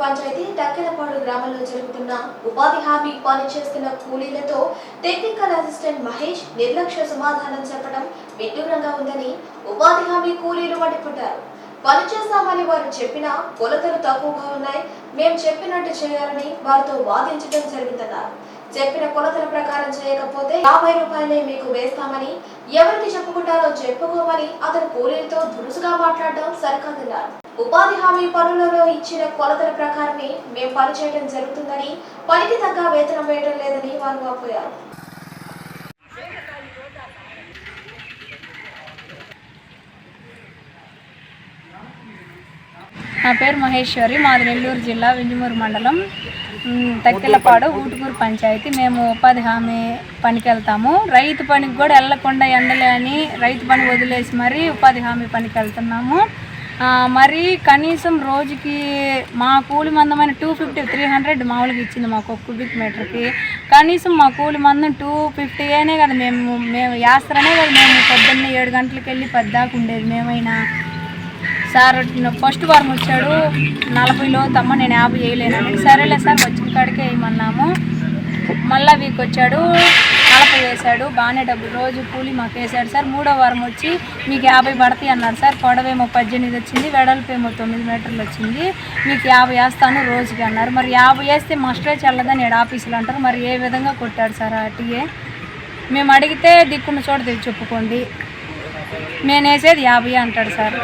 పంచాయతీ టక్కెలపాడు గ్రామంలో జరుగుతున్న ఉపాధి హామీ పని చేస్తున్న కూలీలతో టెక్నికల్ అసిస్టెంట్ మహేష్ నిర్లక్ష్య సమాధానం చెప్పడం విడ్డూరంగా ఉందని ఉపాధి హామీ కూలీలు మండిపడ్డారు. పని చేస్తామని వారు చెప్పినా కొలతలు తక్కువగా ఉన్నాయి. మేము చెప్పినట్టు చేయాలని వారితో వాదించడం జరిగిందన్నారు. చెప్పిన కొలతల ప్రకారం చేయకపోతే యాభై రూపాయలే మీకు వేస్తామని ఎవరికి చెప్పుకుంటారో చెప్పుకోమని అతను కూలీలతో దురుసుగా మాట్లాడడం సరికాదన్నారు. ఉపాధి హామీ పనులలో ఇచ్చిన కొలతల ప్రకారమే మేము పని చేయడం జరుగుతుందని పనికి తగ్గ వేతనం వేయడం లేదని వారు వాపోయారు నా పేరు మహేశ్వరి మాది నెల్లూరు జిల్లా వింజమూరు మండలం. తక్కిలపాడు ఊటుకూరు పంచాయతీ. మేము ఉపాధి హామీ పనికి వెళ్తాము రైతు పనికి కూడా వెళ్ళకుండా ఎండలే అని రైతు పని వదిలేసి మరీ ఉపాధి హామీ పనికి వెళ్తున్నాము మరి కనీసం రోజుకి మా కూలి మందమైన టూ ఫిఫ్టీ త్రీ హండ్రెడ్ మామూలుగా ఇచ్చింది మాకు ఒక క్యూబిక్ మీటర్కి. కనీసం మా కూలి మందం టూ ఫిఫ్టీ అయినే కదా మేము మేము యాస్త్రనే కదా మేము పొద్దున్నే ఏడు గంటలకు వెళ్ళి పెద్దాకు ఉండేది మేమైనా. సార్ ఫస్ట్ వారం వచ్చాడు నలభైలో తమ్మ నేను యాభై వేయలేను. సరేలే సార్ వచ్చిన కాడికే వేయమన్నాము మళ్ళా వీక్ వచ్చాడు నలభై వేశాడు బాగానే డబ్బులు రోజు కూలి మాకు వేశాడు సార్. మూడో వారం వచ్చి మీకు యాభై పడతాయి అన్నారు సార్. పొడవేమో పద్దెనిమిది వచ్చింది వెడల్పేమో తొమ్మిది మీటర్లు వచ్చింది. మీకు యాభై వేస్తాను రోజుకి అన్నారు. మరి యాభై వేస్తే మస్టే చల్లదని ఏడు ఆఫీసులు అంటారు. మరి ఏ విధంగా కొట్టాడు సార్ అటుగే మేము అడిగితే దిక్కున్న చోట తెచ్చి చెప్పుకోండి. నేను వేసేది యాభై అంటాడు సార్.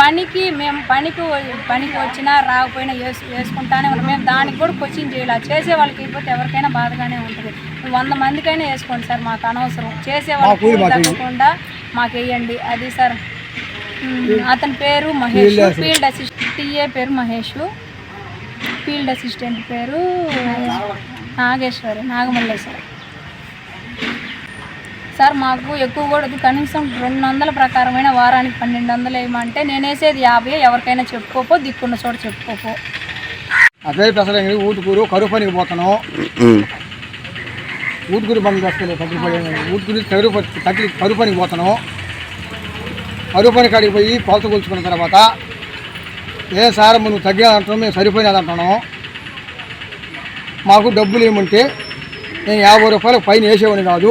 పనికి మేము పనికి పనికి వచ్చినా రాకపోయినా వేసు వేసుకుంటానే ఉన్నాం. మేము దానికి కూడా కోచింగ్ చేయాలి. చేసే వాళ్ళకి ఇవ్వకపోతే ఎవరికైనా బాధగానే ఉంటుంది. వంద మందికైనా వేసుకోండి సార్ మాకు అనవసరం. చేసే వాళ్ళకి తగ్గకుండా మాకు వేయండి. అది సార్. అతని పేరు మహేష్. Field assistant. టీఏ పేరు మహేష్. ఫీల్డ్ అసిస్టెంట్ పేరు నాగేశ్వరి. నాగమల్లేశ్వరి. సార్ మాకు ఎక్కువ కూడా కనీసం రెండు వందల ప్రకారమైన వారానికి పన్నెండు వందలు వేయమంటే నేను వేసేది యాభై ఎవరికైనా చెప్పుకోపో దిక్కున్న చోట చెప్పుకోపో. అదే పేరు ఊటుకూరు కరువు పనికి పోతాను ఊటుకూరు పని చేస్తాను తగ్గి ఊటుకూరు కరువు తగ్గి కరువు పనికి పోతాను కరువు పని కాడికి పోయి కొలత కొలుచుకున్న తర్వాత ఏ సార్ నువ్వు తగ్గినది మేము సరిపోయినది మాకు డబ్బులు ఏమంటే నేను యాభై రూపాయలు పైన వేసేవాడిని కాదు.